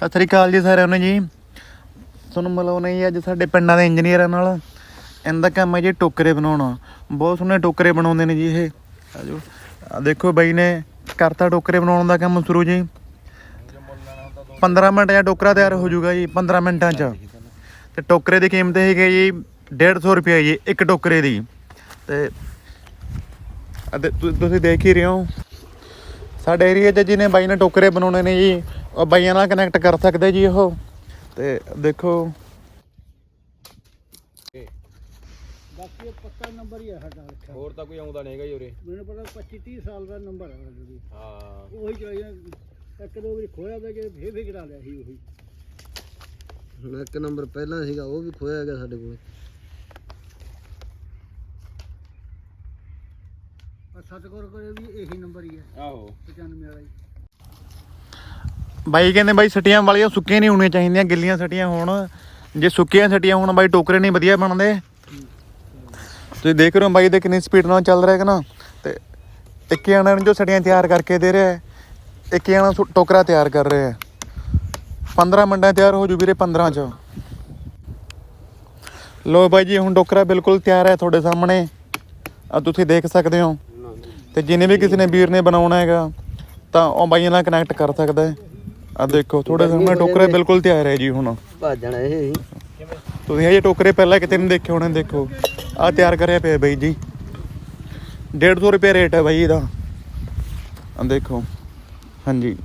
ਸਤਿ ਸ੍ਰੀ ਅਕਾਲ ਜੀ ਸਾਰਿਆਂ ਨੂੰ ਜੀ। ਤੁਹਾਨੂੰ ਮਿਲਾਉਣਾ ਜੀ, ਅੱਜ ਸਾਡੇ ਪਿੰਡਾਂ ਦੇ ਇੰਜੀਨੀਅਰਾਂ ਨਾਲ। ਇਹਨਾਂ ਦਾ ਕੰਮ ਹੈ ਜੀ ਟੋਕਰੇ ਬਣਾਉਣਾ। ਬਹੁਤ ਸੋਹਣੇ ਟੋਕਰੇ ਬਣਾਉਂਦੇ ਨੇ ਜੀ ਇਹ। ਆਜੋ। ਆ ਦੇਖੋ ਬਾਈ ਨੇ ਕਰਤਾ ਟੋਕਰੇ ਬਣਾਉਣ ਦਾ ਕੰਮ ਸ਼ੁਰੂ ਜੀ। 15 ਮਿੰਟ ਜਾਂ ਟੋਕਰਾ ਤਿਆਰ ਹੋ ਜਾਊਗਾ ਜੀ 15 ਮਿੰਟਾਂ 'ਚ। ਤੇ ਟੋਕਰੇ ਦੀ ਕੀਮਤ ਹੈਗੀ ਹੈ ਜੀ 150 ਰੁਪਏ ਜੀ, ਇੱਕ ਟੋਕਰੇ ਦੀ। ਤੇ ਤੁਸੀਂ ਦੇਖ ਹੀ ਰਹੇ ਹੋ। ਸਾਡੇ ਏਰੀਆ 'ਚ ਜਿਹਨੇ ਬਾਈ ਨੇ ਟੋਕਰੇ ਬਣਾਉਣੇ ਨੇ ਜੀ ਉਹ ਬਾਈਆਂ ਨਾਲ ਕਨੈਕਟ ਕਰ ਸਕਦੇ ਜੀ ਉਹ। ਤੇ ਦੇਖੋ। ਬਾਕੀ ਇਹ ਪੱਕਾ ਨੰਬਰ ਹੀ ਹੈ ਸਾਡਾ ਰੱਖਿਆ। ਹੋਰ ਤਾਂ ਕੋਈ ਆਉਂਦਾ ਨਹੀਂਗਾ ਜੀ ਉਰੇ। ਮੈਨੂੰ ਪਤਾ 25 30 ਸਾਲ ਦਾ ਨੰਬਰ ਹੈ ਜੀ। ਹਾਂ। ਉਹੀ ਚਲਾਈਆਂ ਇੱਕ ਦੋ ਵਾਰੀ ਖੋਇਆ ਵੇ ਕਿ ਫੇਰ ਫੇਰ ਕਰਾ ਲਿਆ ਸੀ ਉਹੀ। ਹੁਣ ਇੱਕ ਨੰਬਰ ਪਹਿਲਾਂ ਸੀਗਾ ਉਹ ਵੀ ਖੋਇਆ ਗਿਆ ਸਾਡੇ ਕੋਲ। ਪਰ ਸਤਗੁਰ ਕੋਲੇ ਵੀ ਇਹੀ ਨੰਬਰ ਹੀ ਹੈ ਆਹੋ। 95 ਵਾਲਾ ਹੀ। ਬਾਈ ਕਹਿੰਦੇ ਬਾਈ ਸਟੀਆਂ ਵਾਲੀਆਂ ਸੁੱਕੀਆਂ ਨਹੀਂ ਹੋਣੀਆਂ ਚਾਹੀਦੀਆਂ, ਗਿੱਲੀਆਂ ਸਟੀਆਂ ਹੋਣ। ਜੇ ਸੁੱਕੀਆਂ ਸਟੀਆਂ ਹੋਣ ਬਾਈ ਟੋਕਰੇ ਨਹੀਂ ਵਧੀਆ ਬਣਦੇ। ਤੁਸੀਂ ਦੇਖ ਰਹੇ ਹੋ ਬਾਈ ਦੇ ਕਿੰਨੀ ਸਪੀਡ ਨਾਲ ਚੱਲ ਰਿਹਾ ਹੈ ਨਾ। ਤੇ ਇੱਕ ਜਣਾ ਨੂੰ ਜੋ ਸਟੀਆਂ ਤਿਆਰ ਕਰਕੇ ਦੇ ਰਿਹਾ ਹੈ, ਇੱਕ ਜਣਾ ਸੁ- ਟੋਕਰਾ ਤਿਆਰ ਕਰ ਰਿਹਾ ਹੈ। 15 ਮਿੰਟਾਂ ਤਿਆਰ ਹੋ ਜੂ ਵੀਰੇ 15 ਚ। ਲੋ ਬਾਈ ਜੀ, ਹੁਣ ਟੋਕਰਾ ਬਿਲਕੁਲ ਤਿਆਰ ਹੈ ਤੁਹਾਡੇ ਸਾਹਮਣੇ। ਆ ਤੁਸੀਂ ਦੇਖ ਸਕਦੇ ਹੋ। ਤੇ ਜਿਹਨੇ ਵੀ ਕਿਸੇ ਨੇ ਵੀਰ ਨੇ ਬਣਾਉਣਾ ਹੈਗਾ, ਤਾਂ ਉਹ ਬਾਈਆਂ ਨਾਲ ਕਨੈਕਟ ਕਰ ਸਕਦਾ ਹੈ। ਆ ਦੇਖੋ ਤੁਹਾਡੇ ਸਾਹਮਣੇ ਟੋਕਰੇ ਬਿਲਕੁਲ ਤਿਆਰ ਹੈ ਜੀ ਹੁਣ। ਭਾਜਣਾ ਇਹ ਤੁਸੀਂ ਹਜੇ ਟੋਕਰੇ ਪਹਿਲਾਂ ਕਿਤੇ ਨਹੀਂ ਦੇਖੇ ਹੋਣੇ ਦੇਖੋ। ਆ ਤਿਆਰ ਕਰਿਆ ਪਿਆ ਬਾਈ ਜੀ। 150 ਰੁਪਏ ਰੇਟ ਹੈ ਬਾਈ ਇਹਦਾ। ਆ ਦੇਖੋ। ਹਾਂਜੀ।